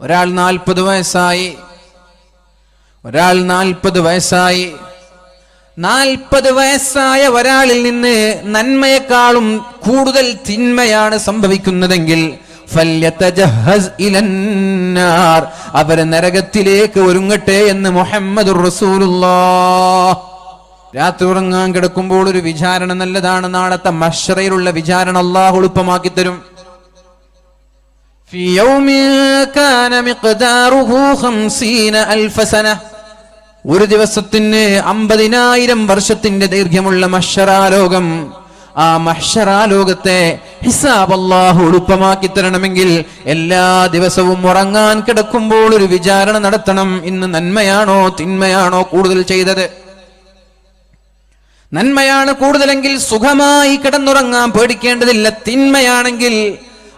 ഒരാൾ നാൽപ്പത് വയസ്സായി. ഒരാൾ നാൽപ്പത് വയസ്സായി. നാൽപ്പത് വയസ്സായ ഒരാളിൽ നിന്ന് നന്മയെക്കാളും കൂടുതൽ തിന്മയാണ് സംഭവിക്കുന്നതെങ്കിൽ അവരെ നരകത്തിലേക്ക് ഒരുങ്ങട്ടെ എന്ന് മുഹമ്മദ് രാത്രി ഉറങ്ങാൻ കിടക്കുമ്പോൾ ഒരു വിചാരണ നല്ലതാണ്. നാളത്തെ മഷറയിലുള്ള വിചാരണ അള്ളാഹു എളുപ്പമാക്കി തരും في يوم كان مقداره خمسين ألف سنة ഒരു ദിവസത്തിന് അമ്പതിനായിരം വർഷത്തിന്റെ ദൈർഘ്യമുള്ള മഷറാലോകം ആ മഷറാലോകത്തെ ഹിസാബ് അള്ളാഹു എളുപ്പമാക്കി തരണമെങ്കിൽ എല്ലാ ദിവസവും ഉറങ്ങാൻ കിടക്കുമ്പോൾ ഒരു വിചാരണ നടത്തണം ഇന്ന് നന്മയാണോ തിന്മയാണോ കൂടുതൽ ചെയ്തത് നന്മയാണ് കൂടുതലെങ്കിൽ സുഖമായി കിടന്നുറങ്ങാൻ പേടിക്കേണ്ടതില്ല തിന്മയാണെങ്കിൽ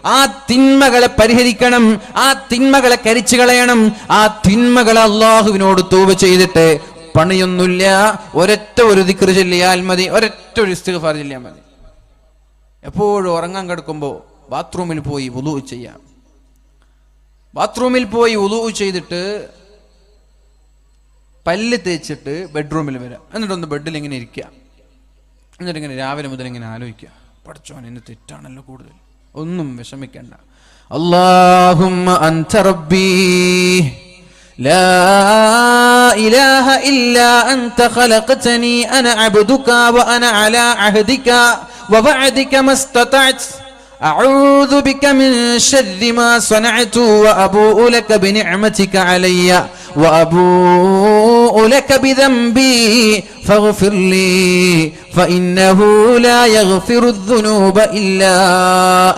ആ തിന്മകളെ പരിഹരിക്കണം ആ തിന്മകളെ കരിച്ചു കളയണം ആ തിന്മകളെ അള്ളാഹുവിനോട് തൂവ ചെയ്തിട്ട് പണിയൊന്നുമില്ല. ഒരൊറ്റ ഒരു ദിക്ർ ചൊല്ലിയാൽ മതി ഒരൊറ്റ ഒരു ഇസ്തിഗ്ഫാർ ചൊല്ലിയാൽ മതി. എപ്പോഴും ഉറങ്ങാൻ കിടക്കുമ്പോൾ ബാത്റൂമിൽ പോയി വുളു ചെയ്യാം. ബാത്റൂമിൽ പോയി വുളു ചെയ്തിട്ട് പല്ല് തേച്ചിട്ട് ബെഡ്റൂമിൽ വരാം. എന്നിട്ടൊന്ന് ബെഡിൽ ഇങ്ങനെ ഇരിക്കുക. എന്നിട്ടിങ്ങനെ രാവിലെ മുതൽ ഇങ്ങനെ ആലോചിക്കുക. പഠിച്ചോൻ ഇന്ന് തെറ്റാണല്ലോ കൂടുതൽ. ഒന്നും വിഷമിക്കണ്ട അള്ളാഹുമ്മ അൻത റബ്ബി لا إله إلا أنت خلقتني أنا عبدك وأنا على عهدك ووعدك ما استطعت أعوذ بك من شر ما صنعت وأبوء لك بنعمتك علي وأبوء لك بذنبي فاغفر لي فإنه لا يغفر الذنوب إلا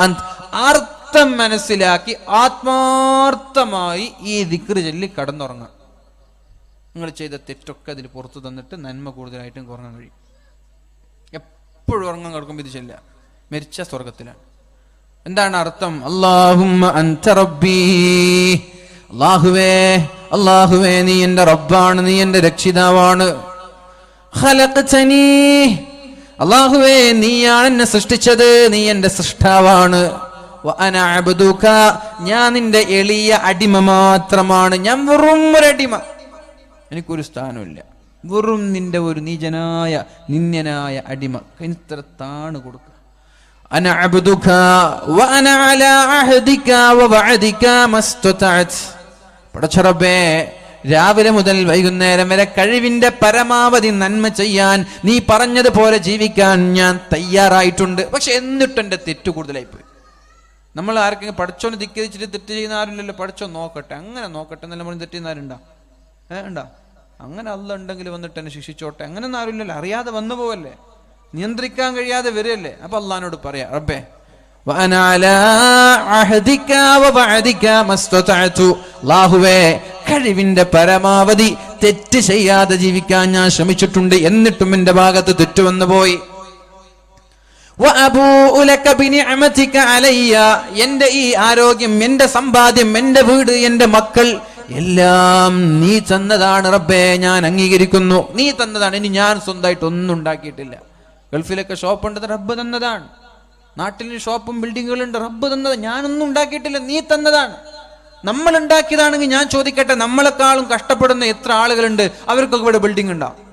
أنت അർത്ഥം മനസ്സിലാക്കി ആത്മാർത്ഥമായി ഈ ദിക്റ് ചൊല്ലി കടന്നുറങ്ങാം നിങ്ങൾ ചെയ്ത തെറ്റൊക്കെ അതിൽ പുറത്തു തന്നിട്ട് നന്മ കൂടുതലായിട്ടും കുറങ്ങാൻ കഴിയും എപ്പോഴും ഉറങ്ങാൻ കിടക്കുമ്പോൾ ഇത് ചെല്ല മരിച്ച സ്വർഗത്തിലാണ് എന്താണ് അർത്ഥം അള്ളാഹുമ്മ അൻത റബ്ബി അള്ളാഹുവേ അള്ളാഹുവേ നീ എൻ്റെ റബ്ബാണ് നീ എൻ്റെ രക്ഷിതാവാണ് ഖലഖ്തനീ അള്ളാഹുവേ നീയാണ് എന്നെ സൃഷ്ടിച്ചത് നീ എൻ്റെ സൃഷ്ടാവാണ് വ അന അബ്ദുക ഞാൻ നിന്റെ എളിയ അടിമ മാത്രമാണ് ഞാൻ വെറും ഒരു അടിമ എനിക്കൊരു സ്ഥാനമില്ല വെറും നിന്റെ ഒരു നീചനായ നിന്യനായ അടിമ ഇത്ര താണ് കൊടുക്കുക أنا عبدك وأنا على عهدك ووعدك ما استطعت പടച്ചറബേ രാവിലെ മുതൽ വൈകുന്നേരം വരെ കഴിവിന്റെ പരമാവധി നന്മ ചെയ്യാൻ നീ പറഞ്ഞതുപോലെ ജീവിക്കാൻ ഞാൻ തയ്യാറായിട്ടുണ്ട്. പക്ഷെ എന്നിട്ട് എന്റെ തെറ്റ് കൂടുതലായിപ്പോയി. നമ്മൾ ആർക്കെങ്കിലും പഠിച്ചോന്ന് ധിക്കരിച്ചിട്ട് തെറ്റ് ചെയ്യുന്ന ആരുമില്ലല്ലോ? പഠിച്ചോ നോക്കട്ടെ. അങ്ങനെ നോക്കട്ടെ എന്നല്ല പറഞ്ഞ് തെറ്റ് ചെയ്യുന്ന ആരുണ്ടാ? ഏ ഉണ്ടാ? അങ്ങനെ അല്ല ഉണ്ടെങ്കിൽ വന്നിട്ട് എന്നെ ശിക്ഷിച്ചോട്ടെ. അങ്ങനെ ഒന്നും ആരുമില്ലല്ലോ. അറിയാതെ വന്നു പോവല്ലേ? നിയന്ത്രിക്കാൻ കഴിയാതെ വരികയല്ലേ? അപ്പൊ അള്ളഹാനോട് പറയാ റബ്ബേ കഴിവിന്റെ പരമാവധി തെറ്റ് ചെയ്യാതെ ജീവിക്കാൻ ഞാൻ ശ്രമിച്ചിട്ടുണ്ട് എന്നിട്ടും എന്റെ ഭാഗത്ത് തെറ്റുവന്നു പോയി. എന്റെ ഈ ആരോഗ്യം എന്റെ സമ്പാദ്യം എന്റെ വീട് എന്റെ മക്കൾ എല്ലാം നീ തന്നതാണ് റബ്ബേ ഞാൻ അംഗീകരിക്കുന്നു. നീ തന്നതാണ് ഇനി ഞാൻ സ്വന്തമായിട്ട് ഒന്നും ഉണ്ടാക്കിയിട്ടില്ല. ഗൾഫിലൊക്കെ ഷോപ്പ് ഉണ്ടത് റബ്ബ് തന്നതാണ്. നാട്ടിൽ ഷോപ്പും ബിൽഡിങ്ങുകളുണ്ട് റബ്ബ് തന്നത് ഞാനൊന്നും ഉണ്ടാക്കിയിട്ടില്ല നീ തന്നതാണ്. നമ്മൾ ഉണ്ടാക്കിയതാണെങ്കിൽ ഞാൻ ചോദിക്കട്ടെ നമ്മളെക്കാളും കഷ്ടപ്പെടുന്ന എത്ര ആളുകളുണ്ട്? അവർക്കൊക്കെ ഇവിടെ ബിൽഡിംഗ് ഉണ്ടാവും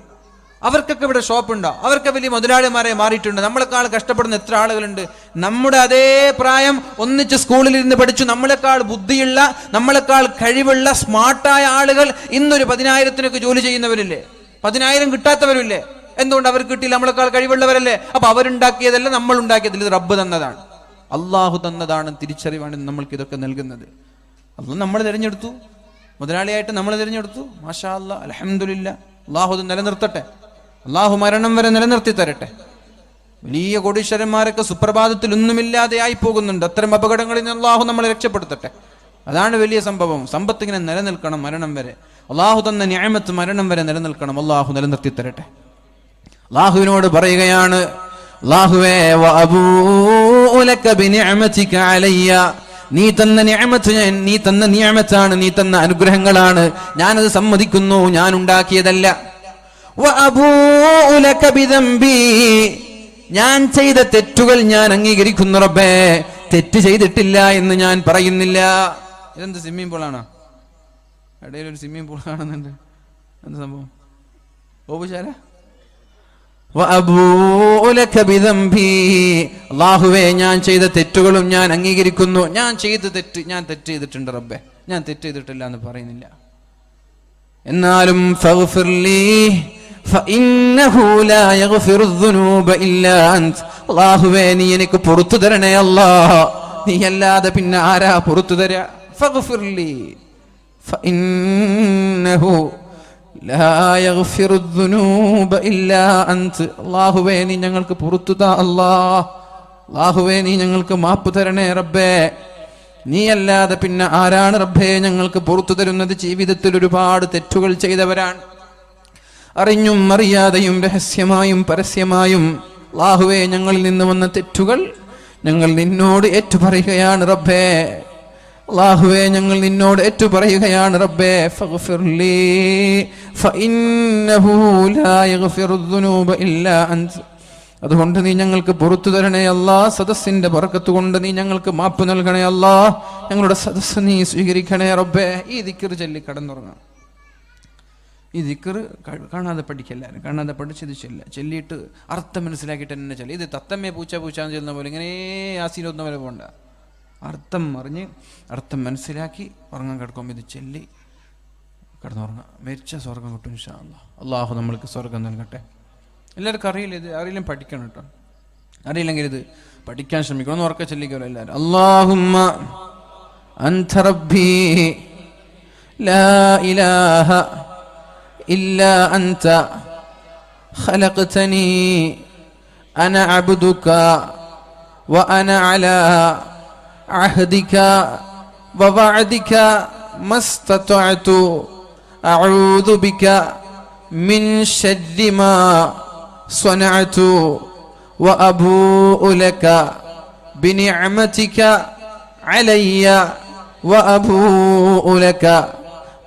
അവർക്കൊക്കെ ഇവിടെ ഷോപ്പ് ഉണ്ടാവും അവർക്ക് വലിയ മുതലാളിമാരെ മാറിയിട്ടുണ്ട്. നമ്മളെക്കാൾ കഷ്ടപ്പെടുന്ന എത്ര ആളുകളുണ്ട്? നമ്മുടെ അതേ പ്രായം ഒന്നിച്ച് സ്കൂളിൽ ഇരുന്ന് പഠിച്ചു നമ്മളെക്കാൾ ബുദ്ധിയുള്ള നമ്മളെക്കാൾ കഴിവുള്ള സ്മാർട്ടായ ആളുകൾ ഇന്നൊരു പതിനായിരത്തിനൊക്കെ ജോലി ചെയ്യുന്നവരില്ലേ? പതിനായിരം കിട്ടാത്തവരില്ലേ? എന്തുകൊണ്ട് അവർക്ക് കിട്ടിയില്ല? നമ്മളെക്കാൾ കഴിവുള്ളവരല്ലേ? അപ്പൊ അവരുണ്ടാക്കിയതല്ല നമ്മൾ ഉണ്ടാക്കിയതില്ല ഇത് റബ്ബ് തന്നതാണ്. അള്ളാഹു തന്നതാണ് തിരിച്ചറിവാണ് നമ്മൾക്ക് ഇതൊക്കെ നൽകുന്നത്. അത് നമ്മൾ തിരഞ്ഞെടുത്തു. മുതലാളിയായിട്ട് നമ്മൾ തിരഞ്ഞെടുത്തു. മാഷാ അല്ലാ അലഹമില്ല അള്ളാഹു ഇത് നിലനിർത്തട്ടെ. അള്ളാഹു മരണം വരെ നിലനിർത്തി തരട്ടെ. വലിയ കോടീശ്വരന്മാരൊക്കെ സുപ്രഭാതത്തിൽ ഒന്നുമില്ലാതെ ആയി പോകുന്നുണ്ട് അത്തരം അപകടങ്ങളിൽ നിന്ന് അള്ളാഹു നമ്മളെ രക്ഷപ്പെടുത്തട്ടെ. അതാണ് വലിയ സംഭവം. സമ്പത്ത് ഇങ്ങനെ നിലനിൽക്കണം മരണം വരെ. അള്ളാഹു തന്ന ന്യായമത്ത് മരണം വരെ നിലനിൽക്കണം. അള്ളാഹു നിലനിർത്തി തരട്ടെ. അള്ളാഹുവിനോട് പറയുകയാണ് നീ തന്ന നിയമത്ത് നീ തന്ന നിയമത്താണ് നീ തന്ന അനുഗ്രഹങ്ങളാണ്. ഞാനത് സമ്മതിക്കുന്നു ഞാൻ ഉണ്ടാക്കിയതല്ല. ഞാൻ ചെയ്ത തെറ്റുകൾ ഞാൻ അംഗീകരിക്കുന്നു റബ്ബേ. തെറ്റ് ചെയ്തിട്ടില്ല എന്ന് ഞാൻ പറയുന്നില്ല. ഇതെന്ത് സ്വിമ്മിംഗ് പൂളാണോ? ഇടയിൽ ഒരു സ്വിമ്മിംഗ് പൂൾ കാണുന്നുണ്ട്. എന്ത് സംഭവം? ഓപുശാല അള്ളാഹുവേ ഞാൻ ചെയ്ത തെറ്റുകളും ഞാൻ അംഗീകരിക്കുന്നു. ഞാൻ ചെയ്ത തെറ്റ് ഞാൻ തെറ്റ് ചെയ്തിട്ടുണ്ട് റബ്ബെ. ഞാൻ തെറ്റ് ചെയ്തിട്ടില്ല എന്ന് പറയുന്നില്ല. എന്നാലും അല്ലാഹുവേ നീ എനിക്ക് പുറത്തു തരണേ അല്ലാ. നീ അല്ലാതെ പിന്നെ ആരാ പുറത്തു തരാ? അല്ലാഹുവേ നീ ഞങ്ങൾക്ക് പുറത്തു താ അല്ലാ. അല്ലാഹുവേ നീ ഞങ്ങൾക്ക് മാപ്പ് തരണേ റബ്ബേ. നീ അല്ലാതെ പിന്നെ ആരാണ് റബ്ബേ ഞങ്ങൾക്ക് പുറത്തു തരുന്നത്? ജീവിതത്തിൽ ഒരുപാട് തെറ്റുകൾ ചെയ്തവരാണ്. അറിഞ്ഞും അറിയാതെയും രഹസ്യമായും പരസ്യമായും അല്ലാഹുവേ ഞങ്ങളിൽ നിന്ന് വന്ന തെറ്റുകൾ ഞങ്ങൾ നിന്നോട് ഏറ്റുപറയുകയാണ് റബ്ബേ. അള്ളാഹുവേ ഞങ്ങൾ നിന്നോട് ഏറ്റു പറയുകയാണ് റബ്ബേ അതുകൊണ്ട് നീ ഞങ്ങൾക്ക് പുറത്തു തരണേ അല്ലാ സദസ്സിന്റെ ബർക്കത്ത് കൊണ്ട് നീ ഞങ്ങൾക്ക് മാപ്പ് നൽകണേ അല്ലാ ഞങ്ങളുടെ സദസ്സ് നീ സ്വീകരിക്കണേ റബ്ബേ. ഈ ദിക്കർ ചൊല്ലി കടന്നുറങ്ങാം. ഈ ദിക്കർ കാണാതെ പഠിക്കല്ലാരും കാണാതെ പഠിച്ചത് ചെല്ല ചെല്ലിയിട്ട് അർത്ഥം മനസ്സിലാക്കിയിട്ട് തന്നെ ചെല്ല. ഇത് തത്തമ്മേ പൂച്ച പൂച്ച എന്ന് ചെല്ലുന്ന പോലെ ഇങ്ങനെ ആസീനൊന്നും വരെ പോകണ്ട അർത്ഥം അറിഞ്ഞ് അർത്ഥം മനസ്സിലാക്കി ഉറങ്ങാൻ കിടക്കുമ്പോൾ ഇത് ചൊല്ലി കിടന്നുറങ്ങാം മരിച്ച സ്വർഗം കിട്ടും ഇൻഷാ അല്ലാ അള്ളാഹു നമ്മൾക്ക് സ്വർഗം നൽകട്ടെ എല്ലാവർക്കും അറിയില്ല ഇത് അറിയില്ല പഠിക്കണം കേട്ടോ അറിയില്ലെങ്കിൽ ഇത് പഠിക്കാൻ ശ്രമിക്കണം ഒന്ന് ഉറക്കെ ചൊല്ലിക്കല്ലോ എല്ലാവരും അള്ളാഹുമ്മ അൻത റബ്ബി ലാ ഇലാഹ ഇല്ലാ അൻത خلقتني أنا عبدك وأنا على عهدك ووعدك ما استطعت. أعوذ بك من شر ما صنعت. وأبوء لك بنعمتك علي. وأبوء لك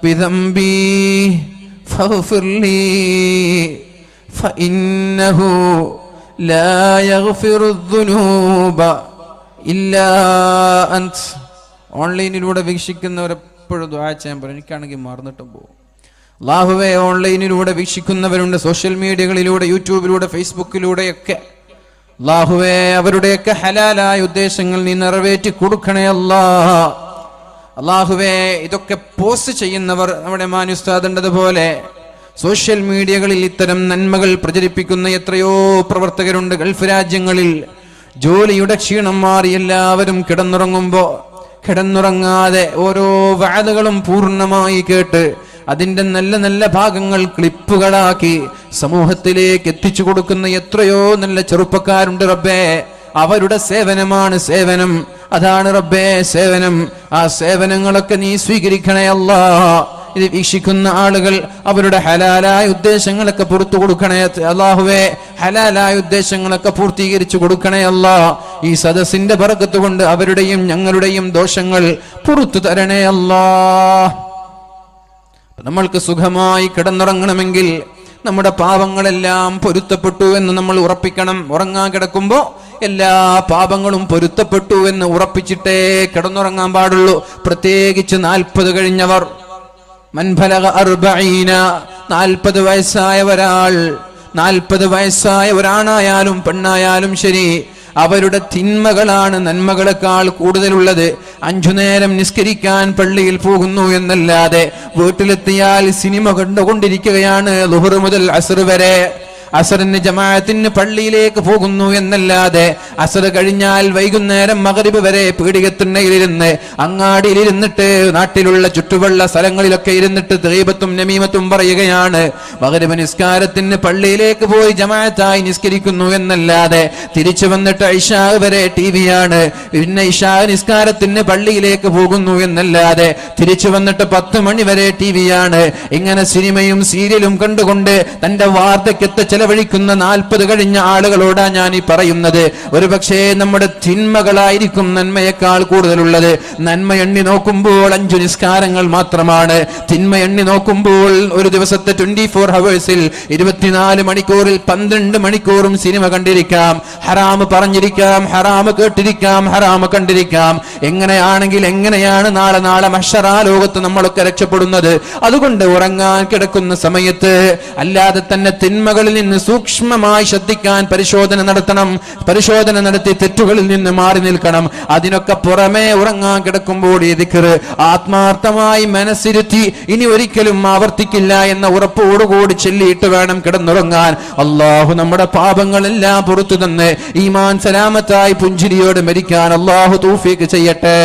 بذنبي فاغفر لي. فإنه لا يغفر الذنوب. ഇല്ല ഓൺലൈനിലൂടെ വീക്ഷിക്കുന്നവരെപ്പോഴും ദ്വാ ചെയ്യാൻ പറയും. എനിക്കാണെങ്കിൽ മറന്നിട്ടും പോകും. ലാഹുവെ ഓൺലൈനിലൂടെ വീക്ഷിക്കുന്നവരുണ്ട്. സോഷ്യൽ മീഡിയകളിലൂടെ യൂട്യൂബിലൂടെ ഫേസ്ബുക്കിലൂടെയൊക്കെ. ലാഹുവെ അവരുടെയൊക്കെ ഹലാലായ ഉദ്ദേശങ്ങൾ നീ നിറവേറ്റി കൊടുക്കണേ അല്ലാ. അള്ളാഹുവെ ഇതൊക്കെ പോസ്റ്റ് ചെയ്യുന്നവർ നമ്മുടെ മാനുസ്താദേണ്ടതുപോലെ സോഷ്യൽ മീഡിയകളിൽ ഇത്തരം നന്മകൾ പ്രചരിപ്പിക്കുന്ന എത്രയോ പ്രവർത്തകരുണ്ട്. ഗൾഫ് രാജ്യങ്ങളിൽ ജോലിയുടെ ക്ഷീണം മാറി എല്ലാവരും കിടന്നുറങ്ങുമ്പോ കിടന്നുറങ്ങാതെ ഓരോ വാദകളും പൂർണമായി കേട്ട് അതിന്റെ നല്ല നല്ല ഭാഗങ്ങൾ ക്ലിപ്പുകളാക്കി സമൂഹത്തിലേക്ക് എത്തിച്ചു കൊടുക്കുന്ന എത്രയോ നല്ല ചെറുപ്പക്കാരുണ്ട് റബ്ബേ. അവരുടെ സേവനമാണ് സേവനം. അതാണ് റബ്ബേ സേവനം. ആ സേവനങ്ങളൊക്കെ നീ സ്വീകരിക്കണേ അല്ലാ ഇത് വീക്ഷിക്കുന്ന ആളുകൾ അവരുടെ ഹലാലായ ഉദ്ദേശങ്ങളൊക്കെ പുറത്തു കൊടുക്കണേ അള്ളാഹുവേ ഹലാലായ ഉദ്ദേശങ്ങളൊക്കെ പൂർത്തീകരിച്ചു കൊടുക്കണേ അല്ലാ. ഈ സദസ്സിന്റെ പറക്കത്ത് കൊണ്ട് അവരുടെയും ഞങ്ങളുടെയും ദോഷങ്ങൾ പുറത്തു തരണേ അല്ലാ. നമ്മൾക്ക് സുഖമായി കിടന്നുറങ്ങണമെങ്കിൽ നമ്മുടെ പാപങ്ങളെല്ലാം പൊരുത്തപ്പെട്ടു എന്ന് നമ്മൾ ഉറപ്പിക്കണം. ഉറങ്ങാൻ കിടക്കുമ്പോൾ എല്ലാ പാപങ്ങളും പൊരുത്തപ്പെട്ടു എന്ന് ഉറപ്പിച്ചിട്ടേ കിടന്നുറങ്ങാൻ പാടുള്ളൂ. പ്രത്യേകിച്ച് നാൽപ്പത് കഴിഞ്ഞവർ. മൻഫലക അർബീന നാൽപ്പത് വയസ്സായ ഒരാൾ നാൽപ്പത് വയസ്സായ ഒരാണായാലും പെണ്ണായാലും ശരി അവരുടെ തിന്മകളാണ് നന്മകളെക്കാൾ കൂടുതലുള്ളത്. അഞ്ചു നേരം നിസ്കരിക്കാൻ പള്ളിയിൽ പോകുന്നു എന്നല്ലാതെ വീട്ടിലെത്തിയാൽ സിനിമ കണ്ടുകൊണ്ടിരിക്കുകയാണ് ലുഹർ മുതൽ അസർ വരെ. അസറിന് ജമാഅത്തിന് പള്ളിയിലേക്ക് പോകുന്നു എന്നല്ലാതെ അസർ കഴിഞ്ഞാൽ വൈകുന്നേരം മകരിബ് വരെ പീഡികത്തിണ്ണയിലിരുന്ന് അങ്ങാടിയിലിരുന്നിട്ട് നാട്ടിലുള്ള ചുറ്റുവള്ള സ്ഥലങ്ങളിലൊക്കെ ഇരുന്നിട്ട് ദൈവത്തും നമീമത്തും പറയുകയാണ്. മകരിബ് നിസ്കാരത്തിന് പള്ളിയിലേക്ക് പോയി ജമാഅത്തായി നിസ്കരിക്കുന്നു എന്നല്ലാതെ തിരിച്ചു വന്നിട്ട് ഐഷാ വരെ ടി വിയാണ് പിന്നെ ഇഷാ നിസ്കാരത്തിന് പള്ളിയിലേക്ക് പോകുന്നു എന്നല്ലാതെ തിരിച്ചു വന്നിട്ട് പത്ത് മണി വരെ ടി വിയാണ് ഇങ്ങനെ സിനിമയും സീരിയലും കണ്ടുകൊണ്ട് തന്റെ വാർദ്ധക്യത്തെ ചില ചെലവഴിക്കുന്ന നാൽപ്പത് കഴിഞ്ഞ ആളുകളോടാ ഞാൻ ഈ പറയുന്നത്. ഒരു പക്ഷേ നമ്മുടെ തിന്മകളായിരിക്കും നന്മയേക്കാൾ കൂടുതലുള്ളത്. നന്മ എണ്ണി നോക്കുമ്പോൾ അഞ്ചു നിസ്കാരങ്ങൾ മാത്രമാണ്. തിന്മ എണ്ണി നോക്കുമ്പോൾ ഒരു ദിവസത്തെ ട്വന്റി ഫോർ ഹവേഴ്സിൽ ഇരുപത്തിനാല് മണിക്കൂറിൽ പന്ത്രണ്ട് മണിക്കൂറും സിനിമ കണ്ടിരിക്കാം. ഹറാമ് പറഞ്ഞിരിക്കാം ഹറാമ് കേട്ടിരിക്കാം ഹറാമ് കണ്ടിരിക്കാം. എങ്ങനെയാണെങ്കിൽ എങ്ങനെയാണ് നാളെ നാളെ മഷറാ ലോകത്ത് നമ്മളൊക്കെ രക്ഷപ്പെടുന്നത്? അതുകൊണ്ട് ഉറങ്ങാൻ കിടക്കുന്ന സമയത്ത് അല്ലാതെ തന്നെ തിന്മകളിൽ നിന്ന് സൂക്ഷ്മമായി ശ്രദ്ധിക്കാൻ പരിശോധന നടത്തണം. പരിശോധന നടത്തി തെറ്റുകളിൽ നിന്ന് മാറി നിൽക്കണം. അതിനൊക്കെ പുറമേ ഉറങ്ങാൻ കിടക്കുമ്പോൾ ദിക്റ് ആത്മാർത്ഥമായി മനസ്സിരുത്തി ഇനി ഒരിക്കലും ആവർത്തിക്കില്ല എന്ന ഉറപ്പോടുകൂടി ചെല്ലിയിട്ട് വേണം കിടന്നുറങ്ങാൻ. അള്ളാഹു നമ്മുടെ പാപങ്ങളെല്ലാം പുറത്തു തന്ന് ഈമാൻ സലാമത്തായി പുഞ്ചിരിയോട് മരിക്കാൻ അള്ളാഹു തൂഫിക്ക് ചെയ്യട്ടെ.